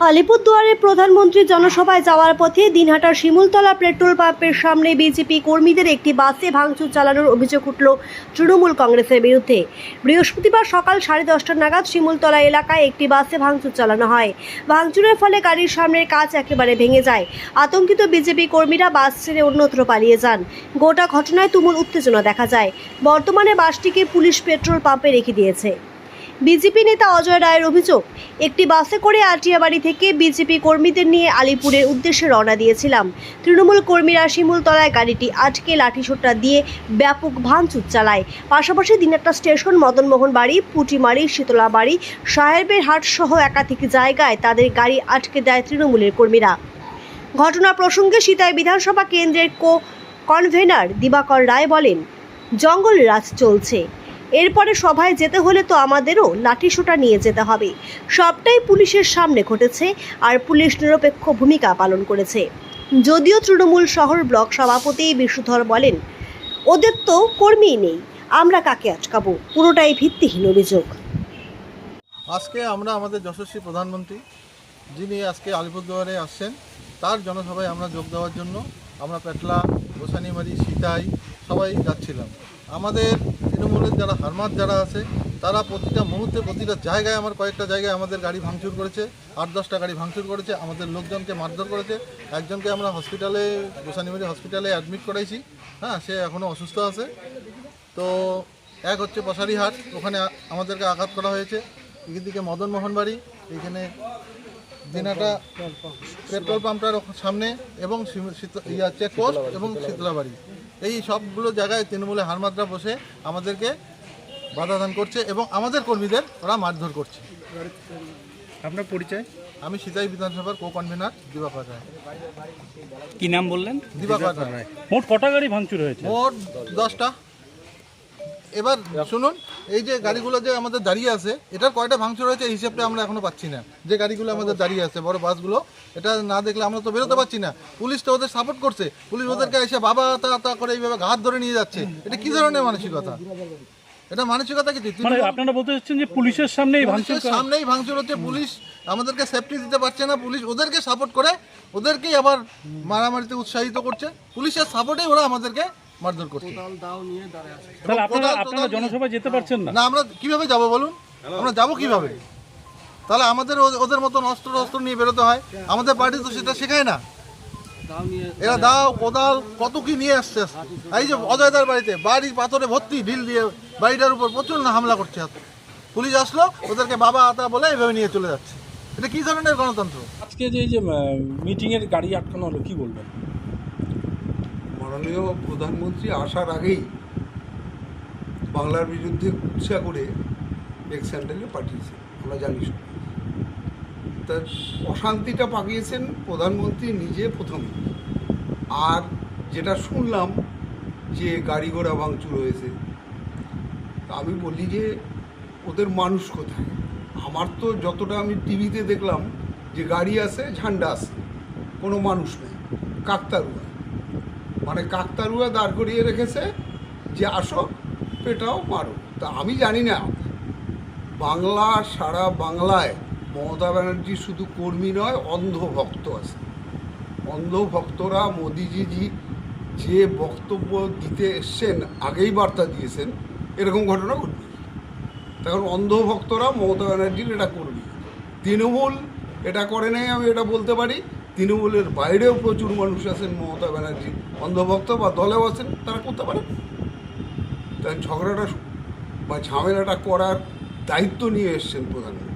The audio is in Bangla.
আলিপুরদুয়ারে প্রধানমন্ত্রী জনসভায় যাওয়ার পথে দিনহাটার শিমুলতলা পেট্রোল পাম্পের সামনে বিজেপি কর্মীদের একটি বাসে ভাঙচুর চালানোর অভিযোগ উঠল তৃণমূল কংগ্রেসের বিরুদ্ধে। বৃহস্পতিবার সকাল সাড়ে দশটা নাগাদ শিমুলতলা এলাকায় একটি বাসে ভাঙচুর চালানো হয়। ভাঙচুরের ফলে গাড়ির সামনের কাজ একেবারে ভেঙে যায়। আতঙ্কিত বিজেপি কর্মীরা বাস ছেড়ে অন্যত্র পালিয়ে যান। গোটা ঘটনায় তুমুল উত্তেজনা দেখা যায়। বর্তমানে বাসটিকে পুলিশ পেট্রোল পাম্পে রেখে দিয়েছে। বিজেপি নেতা অজয় রায়ের অভিযোগ, একটি বাসে করে আটিয়াবাড়ি থেকে বিজেপি কর্মীদের নিয়ে আলিপুরের উদ্দেশ্যে রওনা দিয়েছিলাম। তৃণমূল কর্মীরা শিমুলতলায় গাড়িটি আটকে লাঠিসোঁটা দিয়ে ব্যাপক ভাঙচুর চালায়। পাশাপাশি দিনাটা স্টেশন, মদনমোহন বাড়ি, পুটিমারি, শীতলা বাড়ি, সাহেবের হাট সহ একাধিক জায়গায় তাদের গাড়ি আটকে দেয় তৃণমূলের কর্মীরা। ঘটনা প্রসঙ্গে সীতায় বিধানসভা কেন্দ্রের কো কনভেনার দিবাকর রায় বলেন, জঙ্গল রাজ চলছে। এরপরে সভায় যেতে হলে তো আমাদেরও লাঠিসোঁটা নিয়ে যেতে হবে। সবটাই পুলিশের সামনে ঘটেছে আর পুলিশ নিরপেক্ষ ভূমিকা পালন করেছে। যদিও তৃণমূল শহর ব্লক সভাপতি বিশুধর বলেন, ওদের তো কর্মীই নেই, আমরা কাকে আটকাবো? পুরোটাই ভিত্তিহীন অভিযোগ। আজকে আমরা আমাদের যশস্বী প্রধানমন্ত্রী যিনি আজকে আলিপুরদুয়ারে আসছেন, তার জনসভায় আমরা যোগ দেওয়ার জন্য আমরা পেটলা গোসানিমারি সিতাই, সবাই যাচ্ছিলাম। আমাদের তৃণমূলের যারা হারমাত যারা আছে, তারা প্রতিটা মুহূর্তে, প্রতিটা জায়গায় আমার কয়েকটা জায়গায় আমাদের গাড়ি ভাঙচুর করেছে, আট, দশটা গাড়ি ভাঙচুর করেছে, আমাদের লোকজনকে মারধর করেছে। একজনকে আমরা হসপিটালে গোসানিমারি হসপিটালে অ্যাডমিট করাইছি। হ্যাঁ সে এখনও অসুস্থ আছে। তো এক হচ্ছে পশারিহাট ওখানে আমাদেরকে আঘাত করা হয়েছে। এদিকে মদনমোহন বাড়ি এখানে দিনাটা পেট্রোল পাম্পটার সামনে এবং ইয়া চেকপোস্ট এবং শীতলাবাড়ি। এই সবগুলো জায়গায় তৃণমূলে হারমাত্রা বসে আমাদেরকে বাধা দান করছে এবং আমাদের কর্মীদের ওরা মারধর করছে। আপনার পরিচয়? আমি সিতাই বিধানসভার কো কনভেনার দিবাকর রায় কি নাম বললেন? দিবাকর রায় মোট কটা গাড়ি ভাঙচুর হয়েছে? মোট দশটা। এবার শুনুন এই যে গাড়িগুলো যে আমাদের দাঁড়িয়ে আছে এটার কয়টা ভাঙচুর হয়েছে এই হিসেবটা আমরা এখনও পাচ্ছি না। যে গাড়িগুলো আমাদের দাঁড়িয়ে আছে বড় বাসগুলো এটা না দেখলে আমরা তো বেরোতে পারছি না। পুলিশ তো ওদের সাপোর্ট করছে। পুলিশ ওদেরকে এসে বাবা তা তা করে এইভাবে ঘাত ধরে নিয়ে যাচ্ছে। এটা কি ধরনের মানসিকতা? এটা মানসিকতা কি? মানে আপনারা বলতে চাচ্ছেন যে পুলিশের সামনেই ভাঙচুর সামনেই ভাঙচুর হচ্ছে। পুলিশ আমাদেরকে সেফটি দিতে পারছে না। পুলিশ ওদেরকে সাপোর্ট করে ওদেরকেই আবার মারামারিতে উৎসাহিত করছে। পুলিশের সাপোর্টেই ওরা আমাদেরকে মারধর করছে। তাহলে আপনারা আপনারা জনসভায় যেতে পারছেন না? না আমরা কীভাবে যাব বলুন? আমরা যাব কীভাবে? তাহলে আমাদের ওদের মতন অস্ত্র অস্ত্র নিয়ে বেরোতে হয়। আমাদের পার্টি তো সেটা শেখায় না। এরা দাও কোদাল কত কি নিয়ে আসছে এই যে অজয়দার বাড়িতে বাড়ি পাথরে ভর্তি ঢিল দিয়ে বাড়িটার উপর প্রচুর হামলা করছে পুলিশ আসলো ওদেরকে বাবা আতা বলে এভাবে নিয়ে চলে যাচ্ছে। এটা কি ধরনের গণতন্ত্র? আজকে যে এই যে মিটিং এর গাড়ি আটকানো হলো কি বলবেন? মাননীয় প্রধানমন্ত্রী আসার আগেই বাংলার বিরুদ্ধে কুৎসা করে এক্স স্যান্ডেলে পাঠিয়েছে আমরা জানি সব। তা অশান্তিটা পাকিয়েছেন প্রধানমন্ত্রী নিজে প্রথমে। আর যেটা শুনলাম যে গাড়ি ঘোড়া ভাঙচুর হয়েছে, আমি বলি যে ওদের মানুষ কোথায়? আমার তো যতটা আমি টিভিতে দেখলাম যে গাড়ি আছে, ঝান্ডা আছে, কোনো মানুষ নেই, কাকতারুয়া। মানে কাকতারুয়া দাঁড় করিয়ে রেখেছে যে আসো, পেটাও, মারো। তা আমি জানি না, বাংলা, সারা বাংলায় মমতা ব্যানার্জি শুধু কর্মী নয় অন্ধ ভক্ত আছে। অন্ধ ভক্তরা মোদিজি জি যে বক্তব্য দিতে এসছেন, আগেই বার্তা দিয়েছেন, এরকম ঘটনা ঘটবে। তখন অন্ধ ভক্তরা মমতা ব্যানার্জির এটা করবে তৃণমূল এটা করে নাই, আমি এটা বলতে পারি। তৃণমূলের বাইরেও প্রচুর মানুষ আছেন মমতা ব্যানার্জি। অন্ধভক্ত বা দলেও আছেন, তারা করতে পারে তাই ঝগড়াটা বা ঝামেলাটা করার দায়িত্ব নিয়ে এসছেন প্রধানমন্ত্রী।